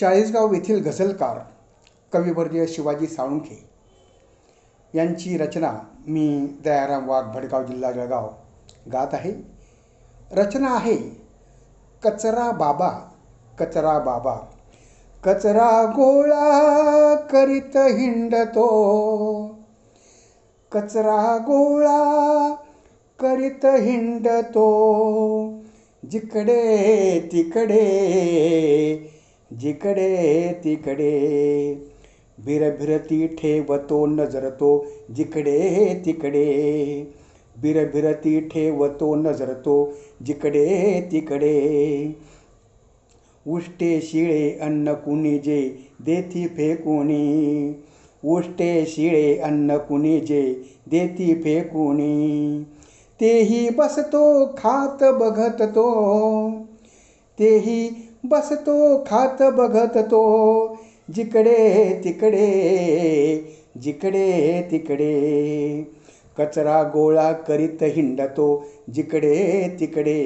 चाळीसगाव येथील गझलकार कविवर्य शिवाजी साळुंखे यांची रचना मी दयाराम वाघ भडगाव जिल्हा जळगाव गात आहे. रचना आहे कचरा बाबा कचरा बाबा कचरा गोळा करीत हिंडतो. कचरा गोळा करीत हिंडतो. जिकडे तिकडे जिकडे तिकडे बिरभिरती ठेवतो नजरतो जिकडे तिकडे बिरभिरती ठेवतो नजरतो जिकडे तिकडे उष्टे शिळे अन्न कुणी जे देती फेकुणी उष्टे शिळे अन्न कुणी जे देती फेकुणी. तेही बसतो खात बघत तो तेही बसतो खात बघत तो जिकडे तिकडे जिकडे तिकडे. कचरा गोळा करीत हिंडतो जिकडे तिकडे.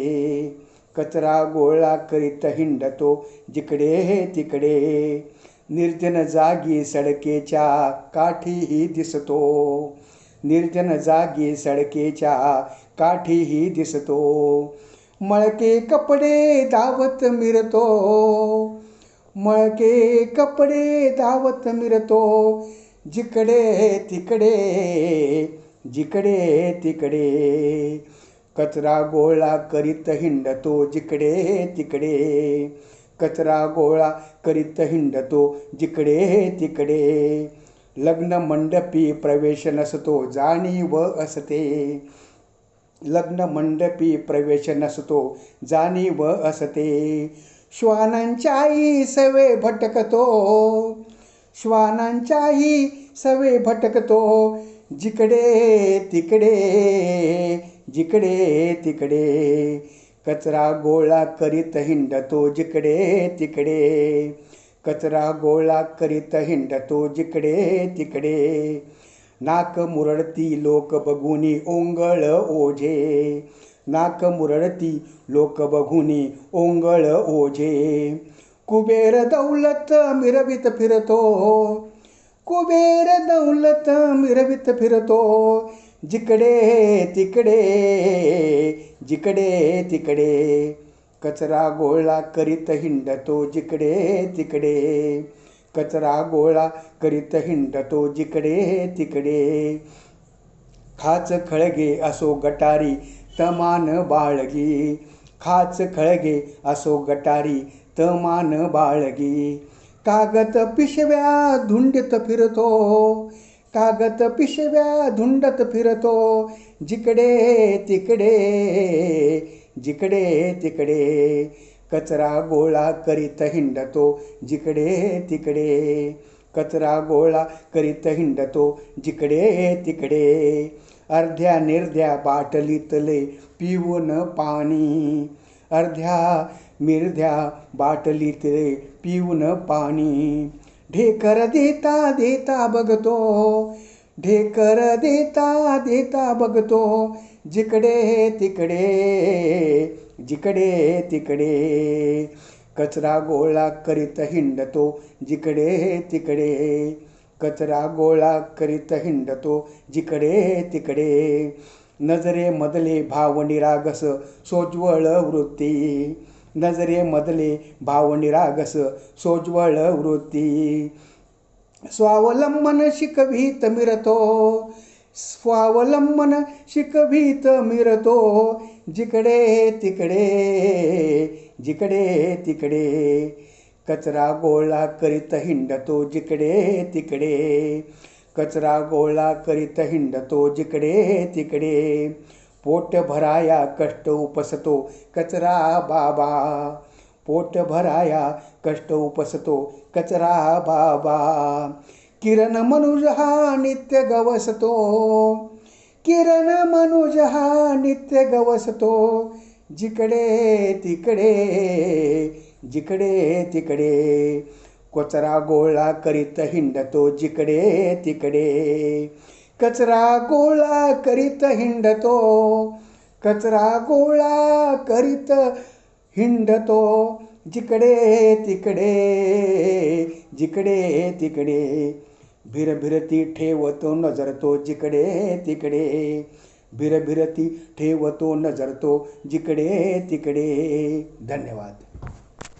कचरा गोळा करीत हिंडतो जिकडे तिकडे. निर्जन जागी सडकेच्या काठीही दिसतो निर्जन जागी सडकेच्या काठीही दिसतो. मळके कपडे धावत मिरतो. मळके कपडे धावत मिरतो. जिकडे तिकडे जिकडे तिकडे. कचरा गोळा करीत हिंडतो जिकडे तिकडे. कचरा गोळा करीत हिंडतो जिकडे तिकडे. लग्न मंडपी प्रवेश नसतो जाणीव असते. लग्न मंडपी प्रवेश नसतो जाणीव असते. श्वानांच्याही सवे भटकतो. श्वानांच्याही सवे भटकतो. जिकडे तिकडे जिकडे तिकडे. कचरा गोळा करीत हिंडतो जिकडे तिकडे. कचरा गोळा करीत हिंडतो जिकडे तिकडे. नाक मुरडती लोक बघुनी ओंगळ ओझे. नाक मुरडती लोक बघुनी ओंगळ ओझे. कुबेर दौलत मिरवित फिरतो. कुबेर दौलत मिरवित फिरतो. जिकडे तिकडे जिकडे तिकडे. कचरा गोळा करीत हिंडतो जिकडे तिकडे. कचरा गोळा करीत हिंडतो जिकडे तिकडे. खाच खळगे असो गटारी तमान बाळगी. खाच खळगे असो गटारी तमान बाळगी. कागद पिशव्या धुंडत फिरतो कागद पिशव्या धुंडत फिरतो. जिकडे तिकडे जिकडे तिकडे. कचरा गोळा करीत हिंडतो जिकडे तिकडे. कचरा गोळा करीत हिंडतो जिकडे तिकडे. अर्ध्या निर्ध्या बाटलीतले पिऊन पाणी. अर्ध्या मिर्ध्या बाटलीतले पिऊन पाणी. ढेकर देता देता बघतो. ढेकर देता देता बघतो जिकडे तिकडे. जिकडे तिकडे. कचरा गोळा करीत हिंडतो जिकडे तिकडे. कचरा गोळा करीत हिंडतो जिकडे तिकडे. नजरे मधले भाव निरागस सोज्वळ वृत्ती. नजरे मधले भाव निरागस सोज्वळ वृत्ती. स्वावलंबन शिकवीत मिरतो. स्वावलंबन शिकभीत मिरतो. जिकडे तिकडे जिकडे तिकडे कचरा गोळा करीत हिंडतो जिकडे तिकडे कचरा गोळा करीत हिंडतो जिकडे तिकडे. पोट भराया कष्ट उपसतो कचरा बाबा पोट भराया कष्ट उपसतो कचरा बाबा. किरण मनुज हा नित्य गवसतो किरण मनुज हा नित्य गवसतो जिकडे तिकडे जिकडे तिकडे कचरा गोळा करीत हिंडतो जिकडे तिकडे कचरा गोळा करीत हिंडतो कचरा गोळा करीत हिंडतो जिकडे तिकडे जिकडे तिकडे भिरभिरती ठेवतो नजर तो जिकडे तिकडे. भिरभिरती ठेवतो नजर तो जिकडे तिकडे. धन्यवाद.